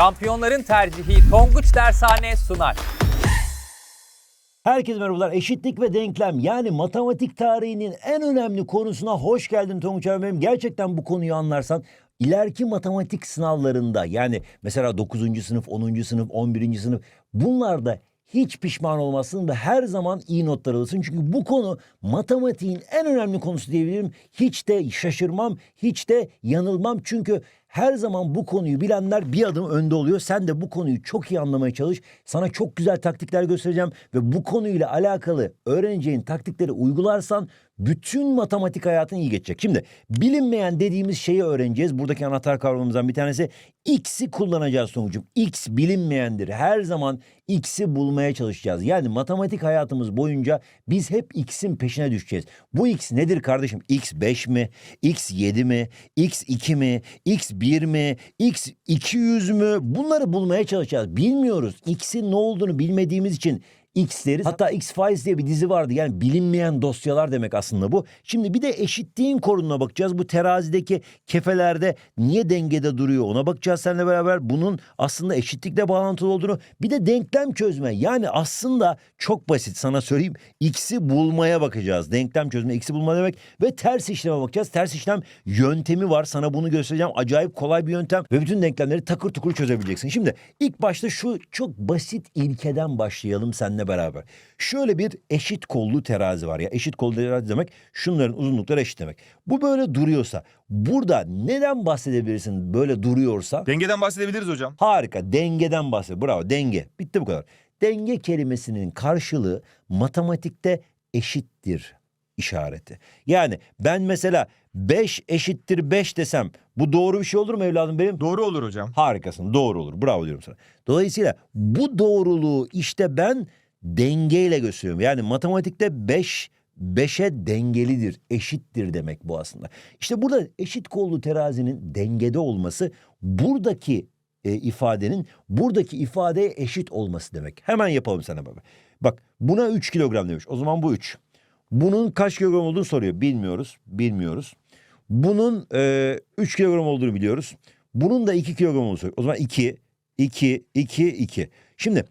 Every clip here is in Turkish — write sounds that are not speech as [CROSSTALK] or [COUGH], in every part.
Şampiyonların tercihi Tonguç Dershane sunar. Herkese merhabalar. Eşitlik ve denklem yani matematik tarihinin en önemli konusuna hoş geldin Tonguç benim. Gerçekten bu konuyu anlarsan ileriki matematik sınavlarında yani mesela 9. sınıf, 10. sınıf, 11. sınıf bunlarda hiç pişman olmazsın ve her zaman iyi notlar alırsın. Çünkü bu konu matematiğin en önemli konusu diyebilirim. Hiç de şaşırmam, hiç de yanılmam. Çünkü her zaman bu konuyu bilenler bir adım önde oluyor. Sen de bu konuyu çok iyi anlamaya çalış. Sana çok güzel taktikler göstereceğim ve bu konuyla alakalı öğreneceğin taktikleri uygularsan bütün matematik hayatın iyi geçecek. Şimdi bilinmeyen dediğimiz şeyi öğreneceğiz. Buradaki anahtar kavramımızdan bir tanesi x'i kullanacağız sonucum. x bilinmeyendir. Her zaman x'i bulmaya çalışacağız. Yani matematik hayatımız boyunca biz hep x'in peşine düşeceğiz. Bu x nedir kardeşim? x 5 mi? x 7 mi? x 2 mi? x 1 mi? x 200 mü? Bunları bulmaya çalışacağız. Bilmiyoruz. x'in ne olduğunu bilmediğimiz için X. Hatta X-Files diye bir dizi vardı. Yani bilinmeyen dosyalar demek aslında bu. Şimdi bir de eşitliğin korununa bakacağız. Bu terazideki kefelerde niye dengede duruyor ona bakacağız seninle beraber. Bunun aslında eşitlikle bağlantılı olduğunu bir de denklem çözme. Yani aslında çok basit sana söyleyeyim. X'i bulmaya bakacağız. Denklem çözme, X'i bulma demek ve ters işleme bakacağız. Ters işlem yöntemi var. Sana bunu göstereceğim. Acayip kolay bir yöntem ve bütün denklemleri takır tukur çözebileceksin. Şimdi ilk başta şu çok basit ilkeden başlayalım seninle beraber. Şöyle bir eşit kollu terazi var ya. Eşit kollu terazi demek şunların uzunlukları eşit demek. Bu böyle duruyorsa burada neden bahsedebilirsin böyle duruyorsa? Dengeden bahsedebiliriz hocam. Harika. Dengeden bahsediyor. Bravo. Denge. Bitti bu kadar. Denge kelimesinin karşılığı matematikte eşittir işareti. Yani ben mesela 5 eşittir 5 desem bu doğru bir şey olur mu evladım benim? Doğru olur hocam. Harikasın. Doğru olur. Bravo diyorum sana. Dolayısıyla bu doğruluğu işte ben dengeyle gösteriyorum. Yani matematikte 5 5'e dengelidir, eşittir demek bu aslında. İşte burada eşit kollu terazinin dengede olması buradaki e, ifadenin buradaki ifadeye eşit olması demek. Hemen yapalım sana baba. Bak buna 3 kilogram demiş. O zaman bu 3. Bunun kaç kilogram olduğunu soruyor. Bilmiyoruz. Bilmiyoruz. Bunun e, 3 kilogram olduğunu biliyoruz. Bunun da 2 kilogram olduğunu soruyor. O zaman 2, 2, 2, 2. Şimdi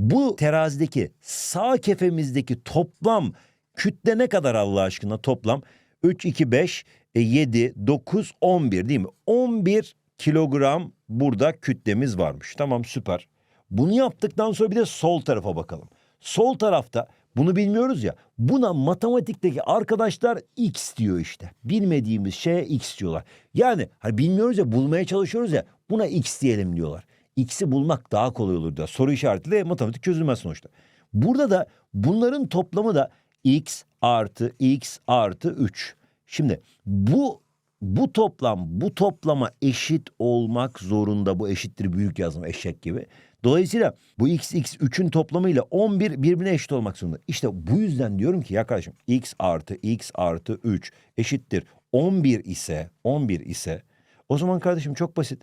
bu terazideki sağ kefemizdeki toplam kütle ne kadar Allah aşkına toplam? 3, 2, 5, e, 7, 9, 11 değil mi? 11 kilogram burada kütlemiz varmış. Tamam süper. Bunu yaptıktan sonra bir de sol tarafa bakalım. Sol tarafta bunu bilmiyoruz ya. Buna matematikteki arkadaşlar x diyor işte. Bilmediğimiz şeye x diyorlar. Yani hani bilmiyoruz ya bulmaya çalışıyoruz ya. Buna x diyelim diyorlar. X'i bulmak daha kolay olur da soru işaretiyle matematik çözülmez sonuçta. Burada da bunların toplamı da x artı x artı 3. Şimdi bu bu toplam bu toplama eşit olmak zorunda. Bu eşittir büyük yazım eşek gibi. Dolayısıyla bu x x 3'ün toplamıyla 11 birbirine eşit olmak zorunda. İşte bu yüzden diyorum ki ya kardeşim x artı x artı 3 eşittir 11 ise 11 ise o zaman kardeşim çok basit.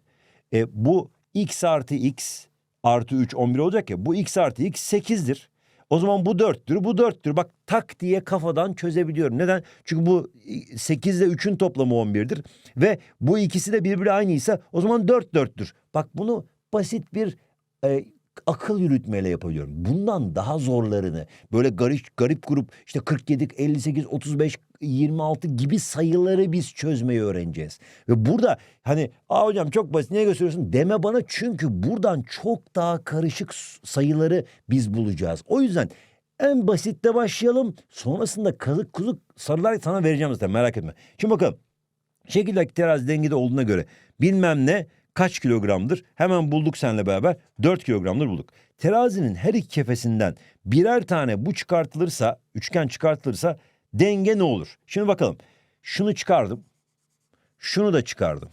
E, bu x artı x artı 3 11 olacak ya bu x artı x 8'dir. O zaman bu 4'tür, bu 4'tür. Bak tak diye kafadan çözebiliyorum. Neden? Çünkü bu 8 ile 3'ün toplamı 11'dir. Ve bu ikisi de birbiri aynıysa o zaman 4 4'tür. Bak bunu basit bir e, akıl yürütmeyle yapabiliyorum. Bundan daha zorlarını böyle garip, garip grup işte 47, 58, 35, 26 gibi sayıları biz çözmeyi öğreneceğiz. Ve burada hani aa hocam çok basit niye gösteriyorsun deme bana çünkü buradan çok daha karışık sayıları biz bulacağız. O yüzden en basitte başlayalım. Sonrasında kazık kuzuk sarılar sana vereceğim zaten merak etme. Şimdi bakalım. Şekildeki terazi dengede olduğuna göre bilmem ne kaç kilogramdır? Hemen bulduk seninle beraber 4 kilogramdır bulduk. Terazinin her iki kefesinden birer tane bu çıkartılırsa, üçgen çıkartılırsa denge ne olur? Şimdi bakalım. Şunu çıkardım. Şunu da çıkardım.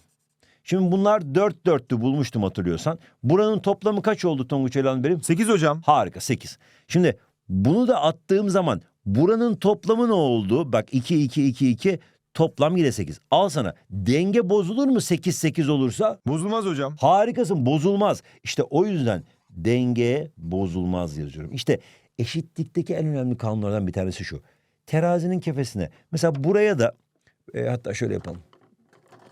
Şimdi bunlar 4 dörttü bulmuştum hatırlıyorsan. Buranın toplamı kaç oldu Tonguç Elan benim? 8 hocam. Harika 8. Şimdi bunu da attığım zaman buranın toplamı ne oldu? Bak 2 2 2 2 toplam yine 8. Al sana. Denge bozulur mu 8 8 olursa? Bozulmaz hocam. Harikasın bozulmaz. İşte o yüzden denge bozulmaz yazıyorum. İşte eşitlikteki en önemli kanunlardan bir tanesi şu. Terazinin kefesine mesela buraya da e, hatta şöyle yapalım.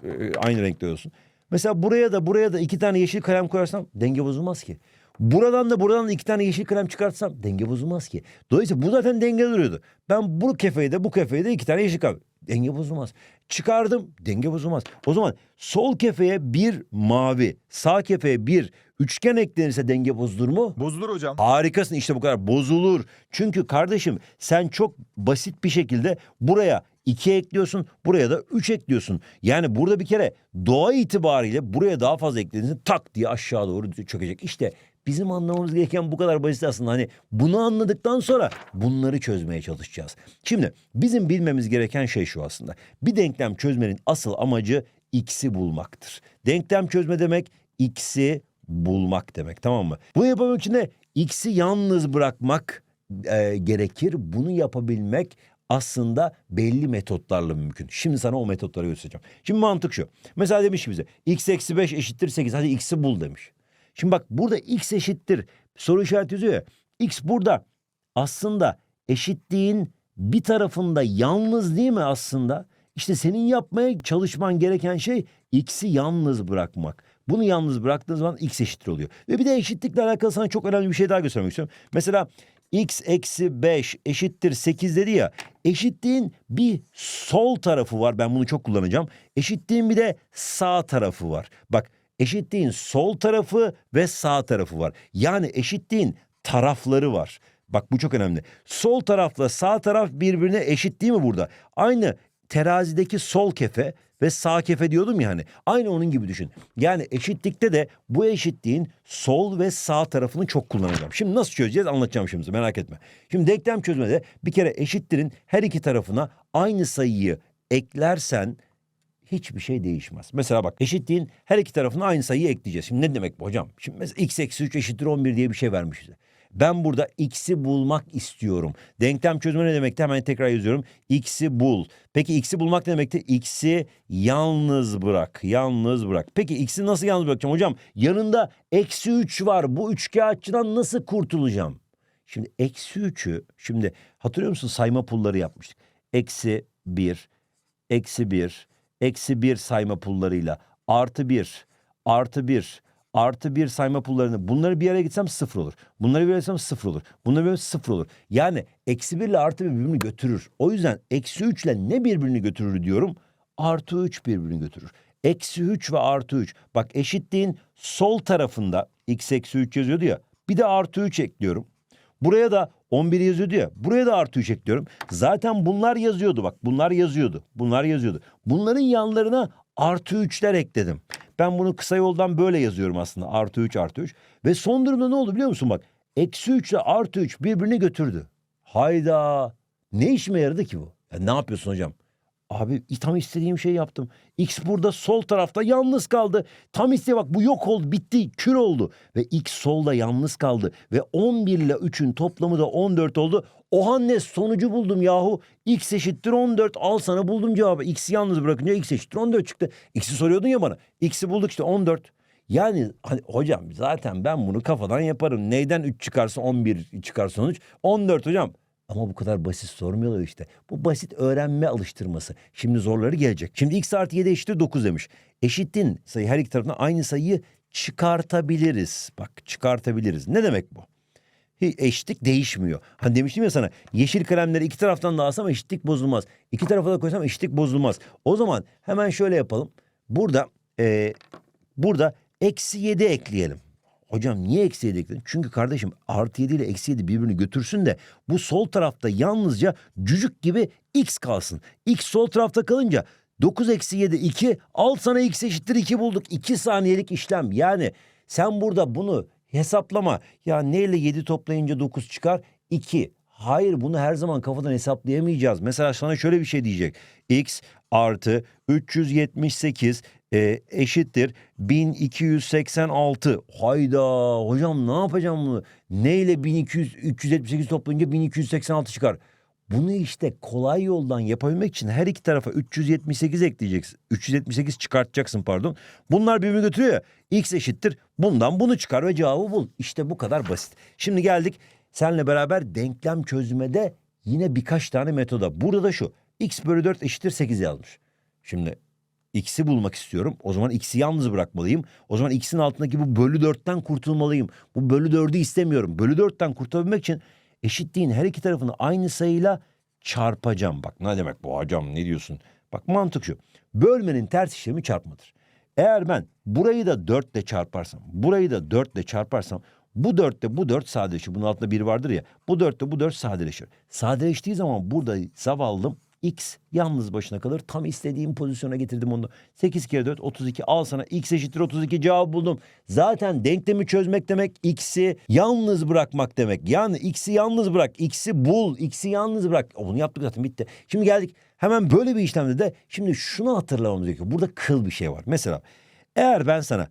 E, aynı renkte olsun. Mesela buraya da buraya da iki tane yeşil kalem koyarsam denge bozulmaz ki. Buradan da buradan da iki tane yeşil kalem çıkartsam denge bozulmaz ki. Dolayısıyla bu zaten denge duruyordu. Ben bu kefeyi de bu kefeyi de iki tane yeşil kalem. Denge bozulmaz. Çıkardım denge bozulmaz. O zaman sol kefeye bir mavi, sağ kefeye bir üçgen eklenirse denge bozulur mu? Bozulur hocam. Harikasın işte bu kadar bozulur. Çünkü kardeşim sen çok basit bir şekilde buraya 2 ekliyorsun buraya da 3 ekliyorsun. Yani burada bir kere doğa itibariyle buraya daha fazla eklediğinizde tak diye aşağı doğru çökecek. İşte bizim anlamamız gereken bu kadar basit aslında. Hani bunu anladıktan sonra bunları çözmeye çalışacağız. Şimdi bizim bilmemiz gereken şey şu aslında. Bir denklem çözmenin asıl amacı x'i bulmaktır. Denklem çözme demek x'i bulmak demek tamam mı? Bunu yapabilmek için de x'i yalnız bırakmak e, gerekir. Bunu yapabilmek aslında belli metotlarla mümkün. Şimdi sana o metotları göstereceğim. Şimdi mantık şu. Mesela demiş ki bize x eksi 5 eşittir 8. Hadi x'i bul demiş. Şimdi bak burada x eşittir soru işareti yazıyor ya. X burada aslında eşitliğin bir tarafında yalnız değil mi aslında? İşte senin yapmaya çalışman gereken şey x'i yalnız bırakmak. Bunu yalnız bıraktığın zaman x eşittir oluyor. Ve bir de eşitlikle alakalı sana çok önemli bir şey daha göstermek istiyorum. Mesela x eksi 5 eşittir 8 dedi ya. Eşitliğin bir sol tarafı var. Ben bunu çok kullanacağım. Eşitliğin bir de sağ tarafı var. Bak eşitliğin sol tarafı ve sağ tarafı var. Yani eşitliğin tarafları var. Bak bu çok önemli. Sol tarafla sağ taraf birbirine eşit değil mi burada? Aynı terazideki sol kefe ve sağ kefe diyordum ya hani. Aynı onun gibi düşün. Yani eşitlikte de bu eşitliğin sol ve sağ tarafını çok kullanacağım. Şimdi nasıl çözeceğiz anlatacağım şimdi merak etme. Şimdi denklem çözmede bir kere eşittirin her iki tarafına aynı sayıyı eklersen hiçbir şey değişmez. Mesela bak eşitliğin her iki tarafına aynı sayıyı ekleyeceğiz. Şimdi ne demek bu hocam? Şimdi mesela x eksi 3 eşittir 11 diye bir şey vermiş bize. Ben burada x'i bulmak istiyorum. Denklem çözme ne demekti? Hemen tekrar yazıyorum. X'i bul. Peki x'i bulmak ne demekti? X'i yalnız bırak. Yalnız bırak. Peki x'i nasıl yalnız bırakacağım hocam? Yanında eksi 3 var. Bu üçkağıtçıdan nasıl kurtulacağım? Şimdi eksi 3'ü şimdi hatırlıyor musun sayma pulları yapmıştık. Eksi 1, eksi 1, eksi 1 sayma pullarıyla artı 1, artı 1, artı 1 sayma pullarını bunları bir yere gitsem sıfır olur. Bunları bir yere gitsem sıfır olur. Bunları bir sıfır olur. Yani eksi 1 ile artı 1 birbirini götürür. O yüzden eksi 3 ile ne birbirini götürür diyorum? Artı 3 birbirini götürür. Eksi 3 ve artı 3. Bak eşitliğin sol tarafında x eksi 3 yazıyordu ya. Bir de artı 3 ekliyorum. Buraya da 11 yazıyordu ya. Buraya da artı 3 ekliyorum. Zaten bunlar yazıyordu bak. Bunlar yazıyordu. Bunlar yazıyordu. Bunların yanlarına artı 3'ler ekledim. Ben bunu kısa yoldan böyle yazıyorum aslında. Artı 3 artı 3. Ve son durumda ne oldu biliyor musun bak. Eksi 3 ile artı 3 birbirini götürdü. Hayda. Ne işime yaradı ki bu? Ya ne yapıyorsun hocam? Abi tam istediğim şeyi yaptım. X burada sol tarafta yalnız kaldı. Tam istediği bak bu yok oldu bitti kür oldu. Ve X solda yalnız kaldı. Ve 11 ile 3'ün toplamı da 14 oldu. Oha ne sonucu buldum yahu. X eşittir 14 al sana buldum cevabı. X'i yalnız bırakınca X eşittir 14 çıktı. X'i soruyordun ya bana. X'i bulduk işte 14. Yani hani hocam zaten ben bunu kafadan yaparım. Neyden 3 çıkarsa 11 çıkar sonuç? 14 hocam. Ama bu kadar basit sormuyorlar işte. Bu basit öğrenme alıştırması. Şimdi zorları gelecek. Şimdi x artı 7 eşittir 9 demiş. Eşittin sayı her iki tarafına aynı sayıyı çıkartabiliriz. Bak çıkartabiliriz. Ne demek bu? Eşitlik değişmiyor. Hani demiştim ya sana yeşil kalemleri iki taraftan da alsam eşitlik bozulmaz. İki tarafa da koysam eşitlik bozulmaz. O zaman hemen şöyle yapalım. Burada e, burada eksi 7 ekleyelim. Hocam niye eksi 7 ekledin? Çünkü kardeşim artı 7 ile eksi 7 birbirini götürsün de bu sol tarafta yalnızca cücük gibi x kalsın. X sol tarafta kalınca 9 eksi 7 2 al sana x eşittir 2 bulduk. 2 saniyelik işlem yani sen burada bunu hesaplama. Ya ne ile 7 toplayınca 9 çıkar? 2. Hayır bunu her zaman kafadan hesaplayamayacağız. Mesela sana şöyle bir şey diyecek. X artı 378 e, eşittir 1286. Hayda hocam ne yapacağım bunu? Ne ile 1200 378 toplayınca 1286 çıkar. Bunu işte kolay yoldan yapabilmek için her iki tarafa 378 ekleyeceksin. 378 çıkartacaksın pardon. Bunlar birbirini götürüyor ya. X eşittir. Bundan bunu çıkar ve cevabı bul. İşte bu kadar basit. Şimdi geldik seninle beraber denklem çözmede yine birkaç tane metoda. Burada da şu. X bölü 4 eşittir 8 yazmış. Şimdi x'i bulmak istiyorum. O zaman x'i yalnız bırakmalıyım. O zaman x'in altındaki bu bölü 4'ten kurtulmalıyım. Bu bölü 4'ü istemiyorum. Bölü 4'ten kurtulabilmek için eşitliğin her iki tarafını aynı sayıyla çarpacağım. Bak ne demek bu hocam ne diyorsun? Bak mantık şu. Bölmenin ters işlemi çarpmadır. Eğer ben burayı da 4 ile çarparsam, burayı da 4 ile çarparsam bu 4 ile bu 4 sadeleşir. Bunun altında 1 vardır ya. Bu 4 ile bu 4 sadeleşir. Sadeleştiği zaman burada zavallım x yalnız başına kalır. Tam istediğim pozisyona getirdim onu. 8 kere 4 32 al sana x eşittir 32 cevabı buldum. Zaten denklemi çözmek demek x'i yalnız bırakmak demek. Yani x'i yalnız bırak, x'i bul, x'i yalnız bırak. Onu yaptık zaten bitti. Şimdi geldik hemen böyle bir işlemde de şimdi şunu hatırlamamız gerekiyor. Burada kıl bir şey var. Mesela eğer ben sana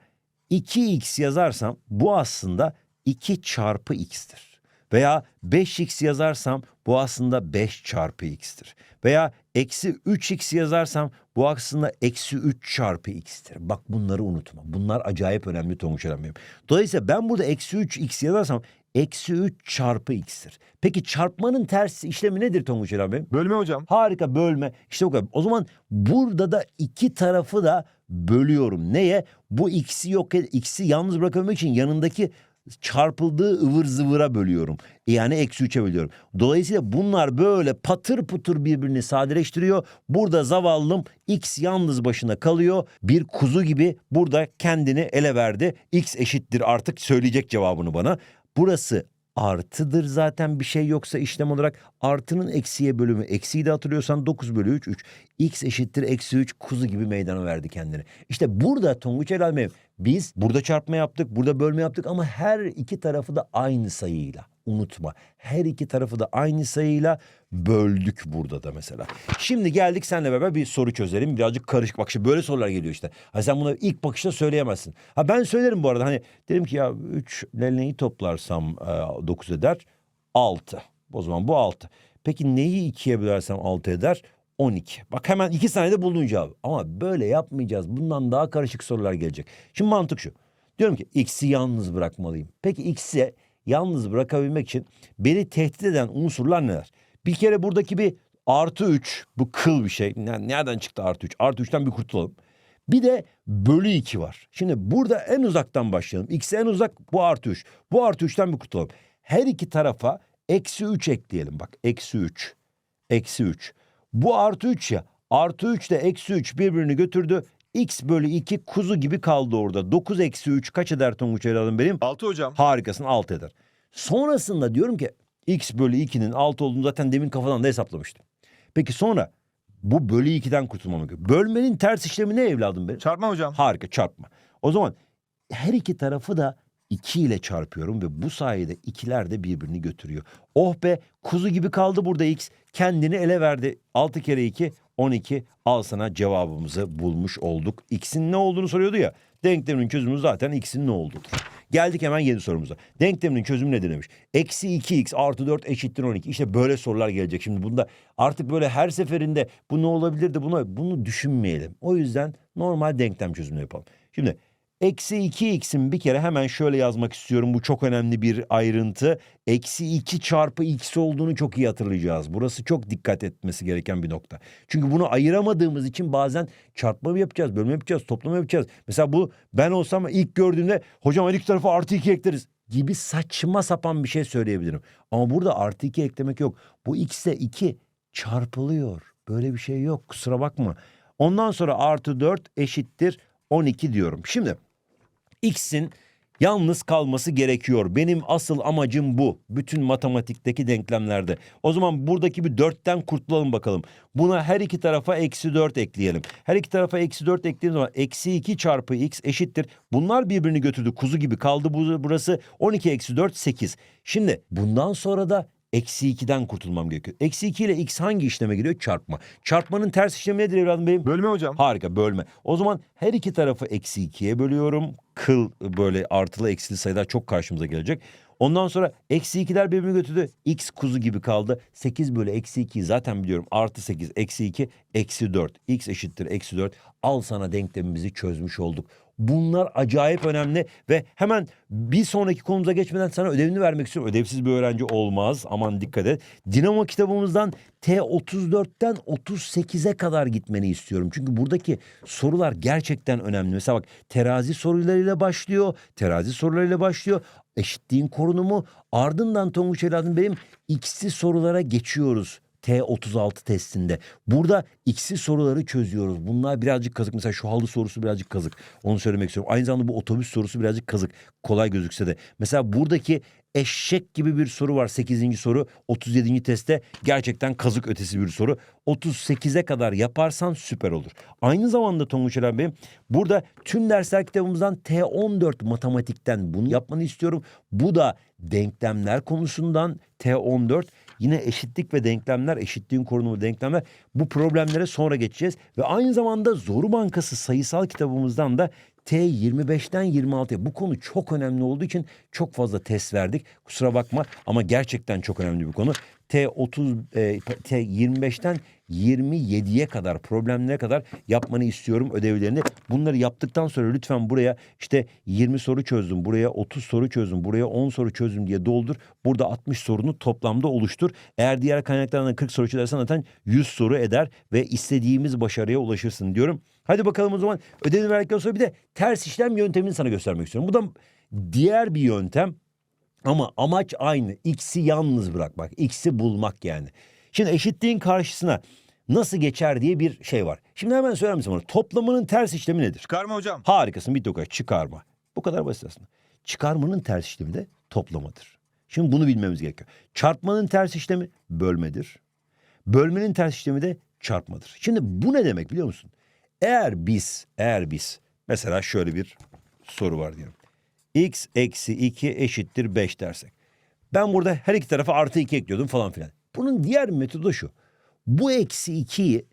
2x yazarsam bu aslında 2 çarpı x'tir. Veya 5x yazarsam bu aslında 5 çarpı x'tir. Veya eksi 3x yazarsam bu aslında eksi 3 çarpı x'tir. Bak bunları unutma. Bunlar acayip önemli Tonguç benim. Dolayısıyla ben burada eksi 3x yazarsam eksi 3 çarpı x'tir. Peki çarpmanın ters işlemi nedir Tonguç Eren? Bölme hocam. Harika bölme. İşte bu kadar. O zaman burada da iki tarafı da bölüyorum. Neye? Bu x'i yok x'i yalnız bırakabilmek için yanındaki çarpıldığı ıvır zıvıra bölüyorum. Yani eksi üçe bölüyorum. Dolayısıyla bunlar böyle patır putur birbirini sadeleştiriyor. Burada zavallım x yalnız başına kalıyor. Bir kuzu gibi burada kendini ele verdi. x eşittir artık söyleyecek cevabını bana. Burası artıdır zaten bir şey yoksa işlem olarak. Artının eksiye bölümü eksiyi de hatırlıyorsan 9 bölü 3 3 x eşittir eksi 3 kuzu gibi meydana verdi kendini. İşte burada Tonguç Helal Mevlam, biz burada çarpma yaptık burada bölme yaptık ama her iki tarafı da aynı sayıyla unutma. Her iki tarafı da aynı sayıyla böldük burada da mesela. Şimdi geldik seninle beraber bir soru çözelim. Birazcık karışık. Bak şimdi böyle sorular geliyor işte. Ha sen bunu ilk bakışta söyleyemezsin. Ha ben söylerim bu arada. Hani dedim ki ya 3 ile neyi toplarsam 9 eder? 6. O zaman bu 6. Peki neyi 2'ye bölersem 6 eder? 12. Bak hemen iki saniyede buldun cevabı. Ama böyle yapmayacağız. Bundan daha karışık sorular gelecek. Şimdi mantık şu. Diyorum ki x'i yalnız bırakmalıyım. Peki x'i yalnız bırakabilmek için beni tehdit eden unsurlar neler? Bir kere buradaki bir artı 3 bu kıl bir şey. Ne- Nereden çıktı artı 3? Artı 3'ten bir kurtulalım. Bir de bölü 2 var. Şimdi burada en uzaktan başlayalım. X'e en uzak bu artı 3. Bu artı 3'ten bir kurtulalım. Her iki tarafa eksi 3 ekleyelim. Bak eksi 3. Eksi 3. Bu artı 3 ya. Artı 3 ile eksi 3 birbirini götürdü. X bölü 2 kuzu gibi kaldı orada. 9 eksi 3 kaç eder Tonguç Evladım benim? 6 hocam. Harikasın 6 eder. Sonrasında diyorum ki x bölü 2'nin 6 olduğunu zaten demin kafadan da hesaplamıştım. Peki sonra bu bölü 2'den kurtulmam gerekiyor. Bölmenin ters işlemi ne evladım benim? Çarpma hocam. Harika çarpma. O zaman her iki tarafı da 2 ile çarpıyorum ve bu sayede ikiler de birbirini götürüyor. Oh be kuzu gibi kaldı burada x. Kendini ele verdi. 6 kere 2 12 al sana cevabımızı bulmuş olduk. X'in ne olduğunu soruyordu ya. Denklemin çözümü zaten x'in ne olduğudur. Geldik hemen yeni sorumuza. Denkleminin çözümü nedir demiş. Eksi 2x artı 4 eşittir 12. İşte böyle sorular gelecek. Şimdi bunda artık böyle her seferinde bu ne olabilirdi buna bunu düşünmeyelim. O yüzden normal denklem çözümünü yapalım. Şimdi Eksi 2x'in bir kere hemen şöyle yazmak istiyorum. Bu çok önemli bir ayrıntı. Eksi 2 çarpı x olduğunu çok iyi hatırlayacağız. Burası çok dikkat etmesi gereken bir nokta. Çünkü bunu ayıramadığımız için bazen çarpma mı yapacağız, bölme yapacağız, toplama yapacağız. Mesela bu ben olsam ilk gördüğümde hocam her iki tarafa artı 2 ekleriz gibi saçma sapan bir şey söyleyebilirim. Ama burada artı 2 eklemek yok. Bu x ile 2 çarpılıyor. Böyle bir şey yok kusura bakma. Ondan sonra artı 4 eşittir 12 diyorum. Şimdi x'in yalnız kalması gerekiyor. Benim asıl amacım bu. Bütün matematikteki denklemlerde. O zaman buradaki bir 4'ten kurtulalım bakalım. Buna her iki tarafa eksi 4 ekleyelim. Her iki tarafa eksi 4 eklediğim zaman eksi 2 çarpı x eşittir. Bunlar birbirini götürdü. Kuzu gibi kaldı bu- burası. 12 eksi 4 8. Şimdi bundan sonra da Eksi 2'den kurtulmam gerekiyor. Eksi 2 ile x hangi işleme giriyor? Çarpma. Çarpmanın ters işlemi nedir evladım benim? Bölme hocam. Harika bölme. O zaman her iki tarafı eksi ikiye bölüyorum. Kıl böyle artılı eksili sayılar çok karşımıza gelecek. Ondan sonra eksi ikiler birbirini götürdü. X kuzu gibi kaldı. 8 bölü eksi 2'yi zaten biliyorum. Artı 8 eksi 2 eksi 4. X eşittir eksi 4. Al sana denklemimizi çözmüş olduk. Bunlar acayip önemli ve hemen bir sonraki konumuza geçmeden sana ödevini vermek istiyorum. Ödevsiz bir öğrenci olmaz. Aman dikkat et. Dinamo kitabımızdan T34'ten 38'e kadar gitmeni istiyorum. Çünkü buradaki sorular gerçekten önemli. Mesela bak terazi sorularıyla başlıyor. Terazi sorularıyla başlıyor. Eşitliğin korunumu. Ardından Tonguç evladım benim x'li sorulara geçiyoruz. T36 testinde. Burada x'li soruları çözüyoruz. Bunlar birazcık kazık. Mesela şu halı sorusu birazcık kazık. Onu söylemek istiyorum. Aynı zamanda bu otobüs sorusu birazcık kazık. Kolay gözükse de. Mesela buradaki eşek gibi bir soru var. 8. soru 37. testte gerçekten kazık ötesi bir soru. 38'e kadar yaparsan süper olur. Aynı zamanda Tonguç Eren Bey burada tüm dersler kitabımızdan T14 matematikten bunu yapmanı istiyorum. Bu da denklemler konusundan T14 Yine eşitlik ve denklemler, eşitliğin korunumu denklemler. Bu problemlere sonra geçeceğiz. Ve aynı zamanda Zoru Bankası sayısal kitabımızdan da T25'ten 26'ya. Bu konu çok önemli olduğu için çok fazla test verdik. Kusura bakma ama gerçekten çok önemli bir konu. T30, e, T25'ten 27'ye kadar problemlere kadar yapmanı istiyorum ödevlerini. Bunları yaptıktan sonra lütfen buraya işte 20 soru çözdüm, buraya 30 soru çözdüm, buraya 10 soru çözdüm diye doldur. Burada 60 sorunu toplamda oluştur. Eğer diğer kaynaklardan 40 soru çözersen zaten 100 soru eder ve istediğimiz başarıya ulaşırsın diyorum. Hadi bakalım o zaman ödevini verdikten sonra bir de ters işlem yöntemini sana göstermek istiyorum. Bu da diğer bir yöntem ama amaç aynı. X'i yalnız bırakmak. X'i bulmak yani. Şimdi eşitliğin karşısına nasıl geçer diye bir şey var. Şimdi hemen söyler misin bana? Toplamanın ters işlemi nedir? Çıkarma hocam. Harikasın bir tokat çıkarma. Bu kadar basit aslında. Çıkarmanın ters işlemi de toplamadır. Şimdi bunu bilmemiz gerekiyor. Çarpmanın ters işlemi bölmedir. Bölmenin ters işlemi de çarpmadır. Şimdi bu ne demek biliyor musun? Eğer biz, eğer biz mesela şöyle bir soru var diyelim. x eksi 2 eşittir 5 dersek. Ben burada her iki tarafa artı 2 ekliyordum falan filan. Bunun diğer metodu şu. Bu eksi 2'yi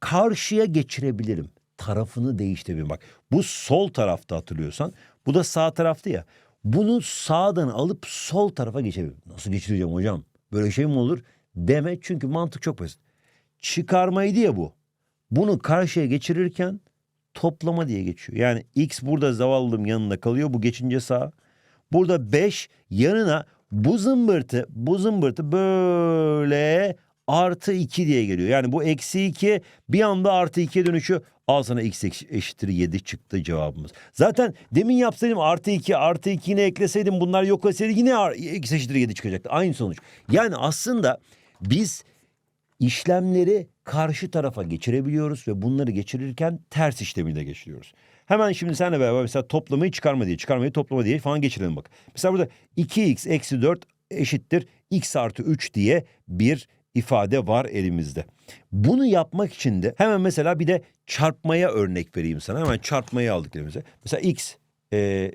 karşıya geçirebilirim. Tarafını değiştirebilirim. Bak bu sol tarafta hatırlıyorsan. Bu da sağ taraftı ya. Bunu sağdan alıp sol tarafa geçebilirim. Nasıl geçireceğim hocam? Böyle şey mi olur? Deme çünkü mantık çok basit. Çıkarmaydı ya bu. Bunu karşıya geçirirken toplama diye geçiyor. Yani x burada zavallım yanında kalıyor. Bu geçince sağ. Burada 5 yanına bu zımbırtı, bu zımbırtı böyle artı 2 diye geliyor. Yani bu eksi 2 bir anda artı 2'ye dönüşüyor. Al sana x eşittir 7 çıktı cevabımız. Zaten demin yapsaydım artı 2 artı 2 yine ekleseydim bunlar yok olsaydı yine x eşittir 7 çıkacaktı. Aynı sonuç. Yani aslında biz işlemleri karşı tarafa geçirebiliyoruz ve bunları geçirirken ters işlemiyle geçiriyoruz. Hemen şimdi seninle beraber mesela toplamayı çıkarma diye, çıkarmayı toplama diye falan geçirelim bak. Mesela burada 2x eksi 4 eşittir x artı 3 diye bir ifade var elimizde. Bunu yapmak için de hemen mesela bir de çarpmaya örnek vereyim sana. Hemen çarpmayı aldık elimize. Mesela x e,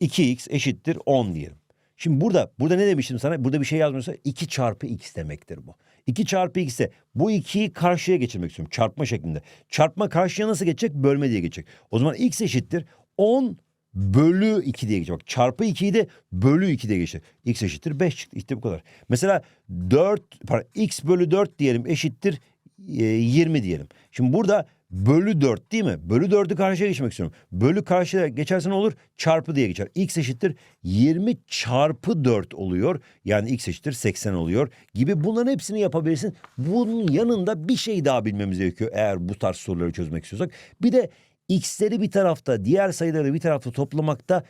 2x eşittir 10 diyelim. Şimdi burada burada ne demiştim sana? Burada bir şey yazmıyorsa 2 çarpı x demektir bu. 2 çarpı x ise bu 2'yi karşıya geçirmek istiyorum. Çarpma şeklinde. Çarpma karşıya nasıl geçecek? Bölme diye geçecek. O zaman x eşittir 10 bölü 2 diye geçecek. Bak çarpı 2'yi de bölü 2 diye geçecek. x eşittir 5 çıktı. İşte bu kadar. Mesela 4 pardon, x bölü 4 diyelim eşittir e, 20 diyelim. Şimdi burada bölü 4 değil mi? Bölü 4'ü karşıya geçmek istiyorum. Bölü karşıya geçerse ne olur? Çarpı diye geçer. X eşittir 20 çarpı 4 oluyor. Yani x eşittir 80 oluyor gibi bunların hepsini yapabilirsin. Bunun yanında bir şey daha bilmemiz gerekiyor eğer bu tarz soruları çözmek istiyorsak. Bir de x'leri bir tarafta diğer sayıları bir tarafta toplamakta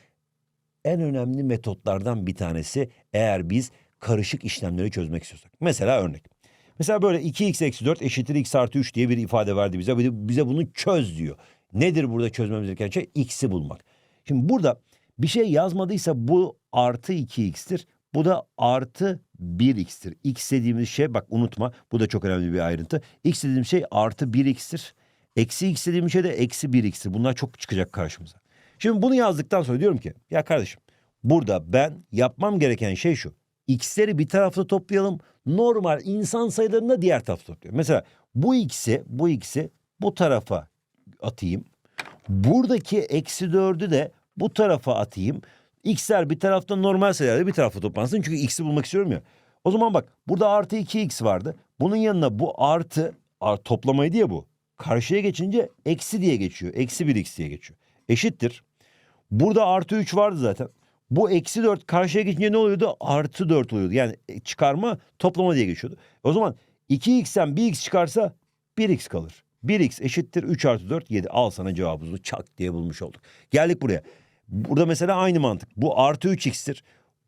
en önemli metotlardan bir tanesi eğer biz karışık işlemleri çözmek istiyorsak. Mesela örnek. Mesela böyle 2x eksi 4 eşittir x artı 3 diye bir ifade verdi bize. Bize bunu çöz diyor. Nedir burada çözmemiz gereken şey? X'i bulmak. Şimdi burada bir şey yazmadıysa bu artı 2x'tir. Bu da artı 1x'tir. X dediğimiz şey bak unutma bu da çok önemli bir ayrıntı. X dediğimiz şey artı 1x'tir. Eksi x dediğimiz şey de eksi 1x'tir. Bunlar çok çıkacak karşımıza. Şimdi bunu yazdıktan sonra diyorum ki ya kardeşim burada ben yapmam gereken şey şu. X'leri bir tarafta toplayalım. Normal insan sayılarını da diğer tarafta toplayalım. Mesela bu x'i bu x'i bu tarafa atayım. Buradaki eksi dördü de bu tarafa atayım. X'ler bir tarafta normal sayılarda bir tarafta toplansın. Çünkü x'i bulmak istiyorum ya. O zaman bak burada artı 2x vardı. Bunun yanına bu artı, art, toplamaydı ya bu. Karşıya geçince eksi diye geçiyor. Eksi 1x diye geçiyor. eşittir. Burada artı 3 vardı zaten. Bu eksi 4 karşıya geçince ne oluyordu? Artı 4 oluyordu. Yani e, çıkarma toplama diye geçiyordu. O zaman 2x'ten 1x çıkarsa 1x kalır. 1x eşittir 3 artı 4 7. Al sana cevabımızı çak diye bulmuş olduk. Geldik buraya. Burada mesela aynı mantık. Bu artı 3x'tir.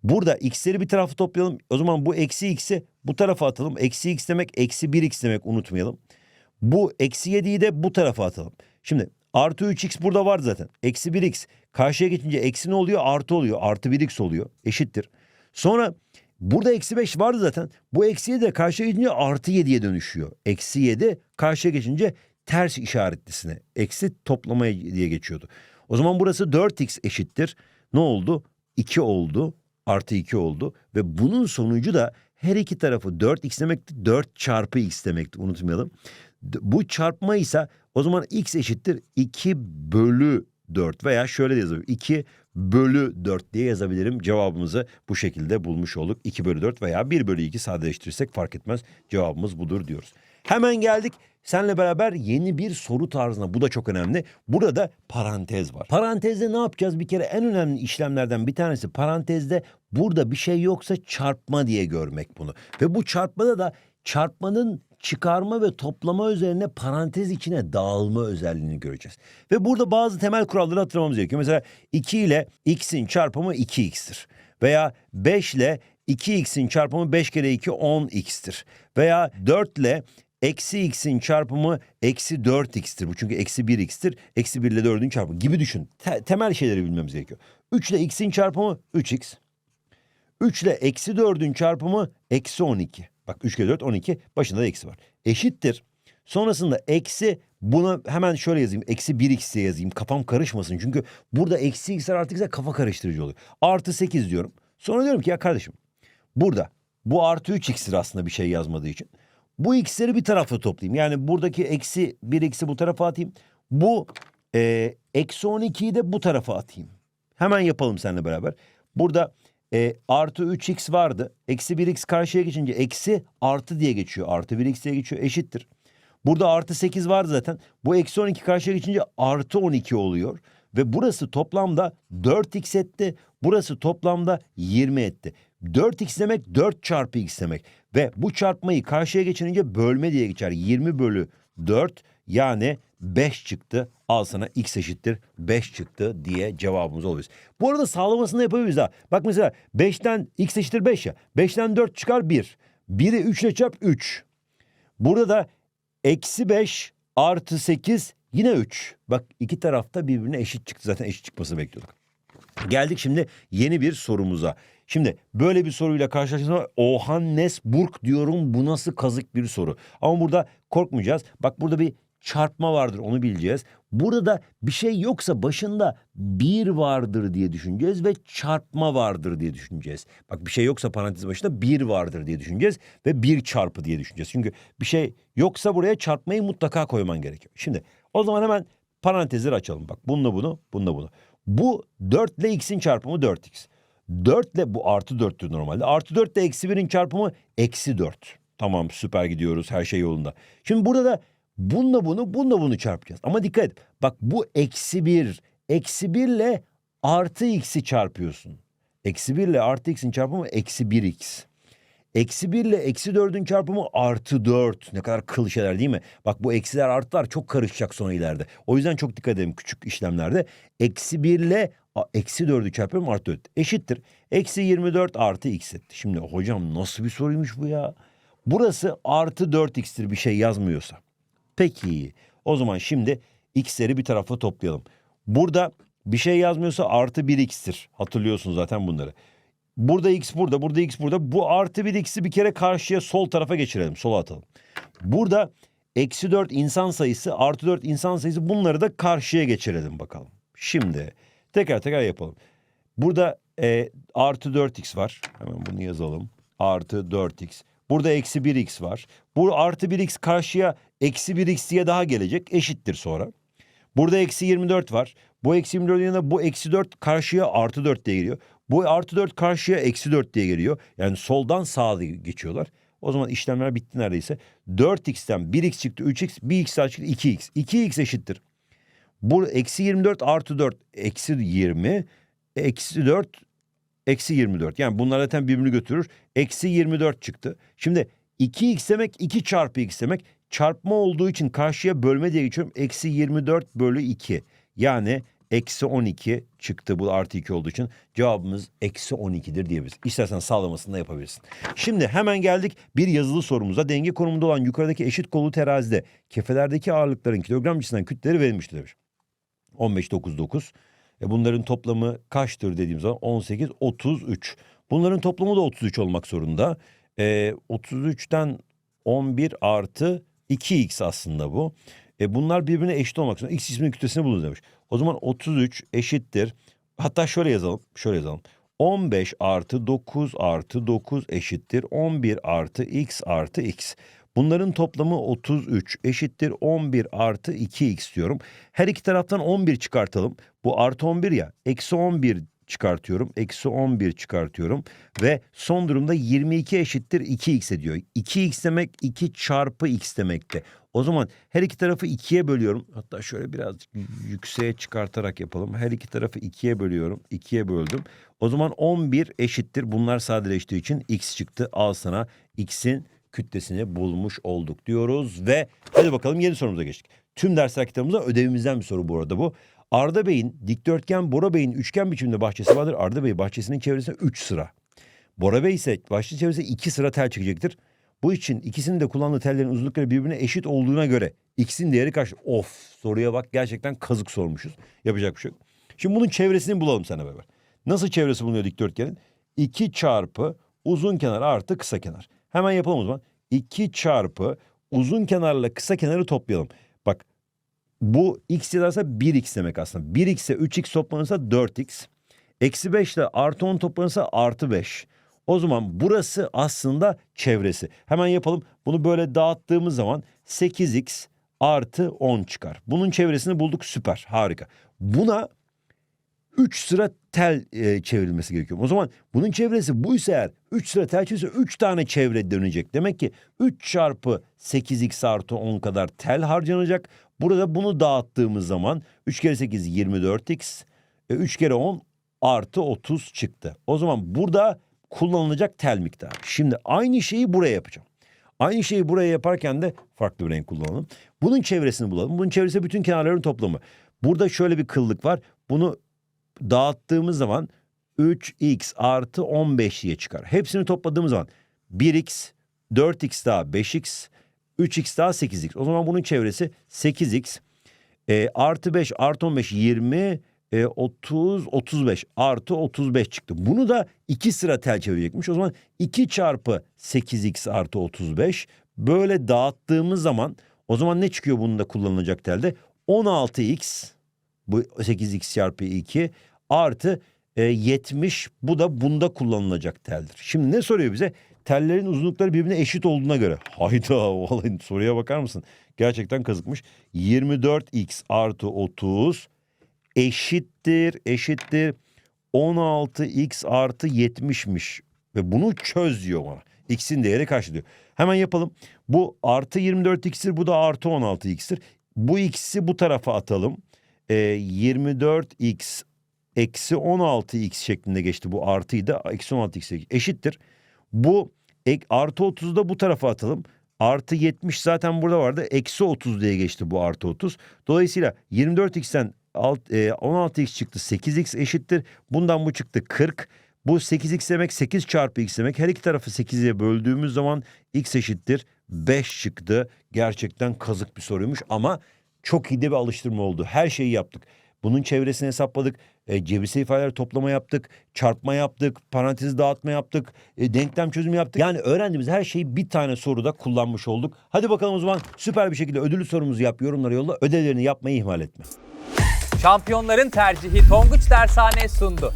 Burada x'leri bir tarafa toplayalım. O zaman bu eksi x'i bu tarafa atalım. Eksi x demek eksi 1x demek unutmayalım. Bu eksi 7'yi de bu tarafa atalım. Şimdi artı 3x burada var zaten. Eksi 1x karşıya geçince eksi ne oluyor? Artı oluyor. Artı 1x oluyor. Eşittir. Sonra burada eksi 5 vardı zaten. Bu eksi 7 de karşıya geçince artı 7'ye dönüşüyor. Eksi 7 karşıya geçince ters işaretlisine. Eksi toplamaya diye geçiyordu. O zaman burası 4x eşittir. Ne oldu? 2 oldu. Artı 2 oldu. Ve bunun sonucu da her iki tarafı 4x demekti. 4 çarpı x demekti. Unutmayalım. Bu çarpma ise o zaman x eşittir 2 bölü 4 veya şöyle de yazabilirim. 2 bölü 4 diye yazabilirim. Cevabımızı bu şekilde bulmuş olduk. 2 bölü 4 veya 1 bölü 2 sadeleştirirsek fark etmez. Cevabımız budur diyoruz. Hemen geldik. Senle beraber yeni bir soru tarzına. Bu da çok önemli. Burada parantez var. Parantezde ne yapacağız? Bir kere en önemli işlemlerden bir tanesi parantezde burada bir şey yoksa çarpma diye görmek bunu. Ve bu çarpmada da çarpmanın çıkarma ve toplama üzerine parantez içine dağılma özelliğini göreceğiz. Ve burada bazı temel kuralları hatırlamamız gerekiyor. Mesela 2 ile x'in çarpımı 2x'tir. Veya 5 ile 2x'in çarpımı 5 kere 2 10x'tir. Veya 4 ile eksi x'in çarpımı eksi 4x'tir. Bu çünkü eksi 1x'tir. Eksi 1 ile 4'ün çarpımı gibi düşün. Te- temel şeyleri bilmemiz gerekiyor. 3 ile x'in çarpımı 3x. 3 ile eksi 4'ün çarpımı eksi 12. Bak 3 kere 4 12 başında da eksi var. Eşittir. Sonrasında eksi buna hemen şöyle yazayım. Eksi 1x diye yazayım. Kafam karışmasın. Çünkü burada eksi x'ler artı x'ler kafa karıştırıcı oluyor. Artı 8 diyorum. Sonra diyorum ki ya kardeşim burada bu artı 3x'tir aslında bir şey yazmadığı için. Bu x'leri bir tarafa toplayayım. Yani buradaki eksi 1x'i bu tarafa atayım. Bu e, eksi 12'yi de bu tarafa atayım. Hemen yapalım seninle beraber. Burada e, artı 3x vardı. Eksi 1x karşıya geçince eksi artı diye geçiyor. Artı 1x diye geçiyor eşittir. Burada artı 8 var zaten. Bu eksi 12 karşıya geçince artı 12 oluyor. Ve burası toplamda 4x etti. Burası toplamda 20 etti. 4x demek 4 çarpı x demek. Ve bu çarpmayı karşıya geçirince bölme diye geçer. 20 bölü 4 yani 5 çıktı. Al sana x eşittir 5 çıktı diye cevabımız oluyor. Bu arada sağlamasını da yapabiliriz ha. Bak mesela 5'ten x eşittir 5 ya. 5'ten 4 çıkar 1. 1'i 3 ile çarp 3. Burada da eksi 5 artı 8 yine 3. Bak iki tarafta birbirine eşit çıktı. Zaten eşit çıkması bekliyorduk. Geldik şimdi yeni bir sorumuza. Şimdi böyle bir soruyla karşılaştığımda Ohannesburg diyorum bu nasıl kazık bir soru. Ama burada korkmayacağız. Bak burada bir çarpma vardır onu bileceğiz. Burada da bir şey yoksa başında bir vardır diye düşüneceğiz ve çarpma vardır diye düşüneceğiz. Bak bir şey yoksa parantez başında bir vardır diye düşüneceğiz ve bir çarpı diye düşüneceğiz. Çünkü bir şey yoksa buraya çarpmayı mutlaka koyman gerekiyor. Şimdi o zaman hemen parantezleri açalım. Bak bununla bunu, bununla bunu. Bu 4 ile x'in çarpımı 4x. 4 ile bu artı 4'tür normalde. Artı 4 ile eksi 1'in çarpımı eksi 4. Tamam süper gidiyoruz her şey yolunda. Şimdi burada da bununla bunu bununla bunu çarpacağız. Ama dikkat et. Bak bu eksi 1. Eksi 1 ile artı x'i çarpıyorsun. Eksi 1 ile artı x'in çarpımı eksi 1x. Eksi 1 ile eksi 4'ün çarpımı artı 4. Ne kadar kıl şeyler değil mi? Bak bu eksiler arttılar çok karışacak sonra ileride. O yüzden çok dikkat edelim küçük işlemlerde. Eksi 1 ile eksi 4'ü çarpıyorum artı 4 eşittir. Eksi 24 artı x etti. Şimdi hocam nasıl bir soruymuş bu ya? Burası artı 4x'tir bir şey yazmıyorsa. Peki o zaman şimdi x'leri bir tarafa toplayalım. Burada bir şey yazmıyorsa artı 1x'tir. Hatırlıyorsun zaten bunları. Burada x burada, burada x burada. Bu artı 1 x'i bir kere karşıya sol tarafa geçirelim. Sola atalım. Burada eksi 4 insan sayısı, artı 4 insan sayısı bunları da karşıya geçirelim bakalım. Şimdi tekrar tekrar yapalım. Burada e, artı 4x var. Hemen bunu yazalım. Artı 4x. Burada eksi 1x var. Bu artı 1x karşıya eksi 1x diye daha gelecek. Eşittir sonra. Burada eksi 24 var. Bu eksi 24'ün yanında bu eksi 4 karşıya artı 4 diye geliyor. Bu artı 4 karşıya eksi 4 diye geliyor. Yani soldan sağa geçiyorlar. O zaman işlemler bitti neredeyse. 4x'ten 1x çıktı 3x, bir x daha çıktı 2x. 2x eşittir. Bu eksi 24 artı 4 eksi 20 eksi 4 eksi 24. Yani bunlar zaten birbirini götürür. Eksi 24 çıktı. Şimdi 2x demek 2 çarpı x demek. Çarpma olduğu için karşıya bölme diye geçiyorum. Eksi 24 bölü 2. Yani eksi 12 çıktı bu artı 2 olduğu için. Cevabımız eksi 12'dir diyebiliriz. İstersen sağlamasını da yapabilirsin. Şimdi hemen geldik bir yazılı sorumuza. Denge konumunda olan yukarıdaki eşit kollu terazide kefelerdeki ağırlıkların kilogram cinsinden kütleleri verilmiştir demiş. 15, 9, 9. E bunların toplamı kaçtır dediğim zaman 18, 33. Bunların toplamı da 33 olmak zorunda. E, 33'ten 11 artı 2x aslında bu. E bunlar birbirine eşit olmak zorunda. X cisminin kütlesini bulun demiş. O zaman 33 eşittir. Hatta şöyle yazalım. Şöyle yazalım. 15 artı 9 artı 9 eşittir. 11 artı x artı x. Bunların toplamı 33 eşittir 11 artı 2x diyorum. Her iki taraftan 11 çıkartalım. Bu artı 11 ya. Eksi 11 çıkartıyorum. Eksi 11 çıkartıyorum. Ve son durumda 22 eşittir 2x ediyor. 2x demek 2 çarpı x demekti. O zaman her iki tarafı 2'ye bölüyorum. Hatta şöyle biraz yükseğe çıkartarak yapalım. Her iki tarafı 2'ye bölüyorum. 2'ye böldüm. O zaman 11 eşittir. Bunlar sadeleştiği için x çıktı. Al sana x'in kütlesini bulmuş olduk diyoruz. Ve hadi bakalım yeni sorumuza geçtik. Tüm dersler kitabımızda ödevimizden bir soru bu arada bu. Arda Bey'in dikdörtgen Bora Bey'in üçgen biçimde bahçesi vardır. Arda Bey bahçesinin çevresinde 3 sıra. Bora Bey ise bahçe çevresinde 2 sıra tel çekecektir. Bu için ikisinin de kullandığı tellerin uzunlukları birbirine eşit olduğuna göre x'in değeri kaç? Of soruya bak gerçekten kazık sormuşuz. Yapacak bir şey yok. Şimdi bunun çevresini bulalım sana beraber. Nasıl çevresi bulunuyor dikdörtgenin? 2 çarpı uzun kenar artı kısa kenar. Hemen yapalım o zaman. 2 çarpı uzun kenarla kısa kenarı toplayalım. Bak bu x yazarsa 1x demek aslında. 1x ise 3x toplanırsa 4x. Eksi 5 ile artı 10 toplanırsa artı 5. O zaman burası aslında çevresi. Hemen yapalım. Bunu böyle dağıttığımız zaman 8x artı 10 çıkar. Bunun çevresini bulduk süper harika. Buna 3 sıra tel e, çevrilmesi gerekiyor. O zaman bunun çevresi buysa eğer 3 sıra tel çevirse 3 tane çevre dönecek. Demek ki 3 çarpı 8x artı 10 kadar tel harcanacak. Burada bunu dağıttığımız zaman 3 kere 8 24x, e, 3 kere 10 artı 30 çıktı. O zaman burada kullanılacak tel miktarı. Şimdi aynı şeyi buraya yapacağım. Aynı şeyi buraya yaparken de farklı bir renk kullanalım. Bunun çevresini bulalım. Bunun çevresi bütün kenarların toplamı. Burada şöyle bir kıllık var. Bunu dağıttığımız zaman 3x artı 15 diye çıkar. Hepsini topladığımız zaman 1x, 4x daha 5x, 3x daha 8x. O zaman bunun çevresi 8x. E, artı 5 artı 15 20 e, 30 35 artı 35 çıktı. Bunu da iki sıra tel çevirecekmiş. O zaman 2 çarpı 8x artı 35 böyle dağıttığımız zaman o zaman ne çıkıyor bunun da kullanılacak telde? 16x bu 8x çarpı 2 artı e, 70 bu da bunda kullanılacak teldir. Şimdi ne soruyor bize? Tellerin uzunlukları birbirine eşit olduğuna göre. [LAUGHS] Hayda vallahi soruya bakar mısın? Gerçekten kazıkmış. 24x artı 30 eşittir eşittir 16x artı 70'miş. Ve bunu çöz diyor bana. X'in değeri kaç diyor. Hemen yapalım. Bu artı 24x'tir bu da artı 16x'tir. Bu x'i bu tarafa atalım. Ee, 24x eksi 16x şeklinde geçti bu artıyı da eksi 16x eşittir. Bu ek, artı 30'u da bu tarafa atalım. Artı 70 zaten burada vardı. Eksi 30 diye geçti bu artı 30. Dolayısıyla 24x'ten alt, e, 16x çıktı 8x eşittir. Bundan bu çıktı 40. Bu 8x demek 8 çarpı x demek. Her iki tarafı 8'e böldüğümüz zaman x eşittir 5 çıktı. Gerçekten kazık bir soruymuş ama çok iyi de bir alıştırma oldu. Her şeyi yaptık. Bunun çevresini hesapladık. E, cebirsel ifadeler toplama yaptık. Çarpma yaptık. Parantezi dağıtma yaptık. E, denklem çözümü yaptık. Yani öğrendiğimiz her şeyi bir tane soruda kullanmış olduk. Hadi bakalım o zaman süper bir şekilde ödüllü sorumuzu yap. Yorumlara yolla. Ödevlerini yapmayı ihmal etme. Şampiyonların tercihi Tonguç Dershane sundu.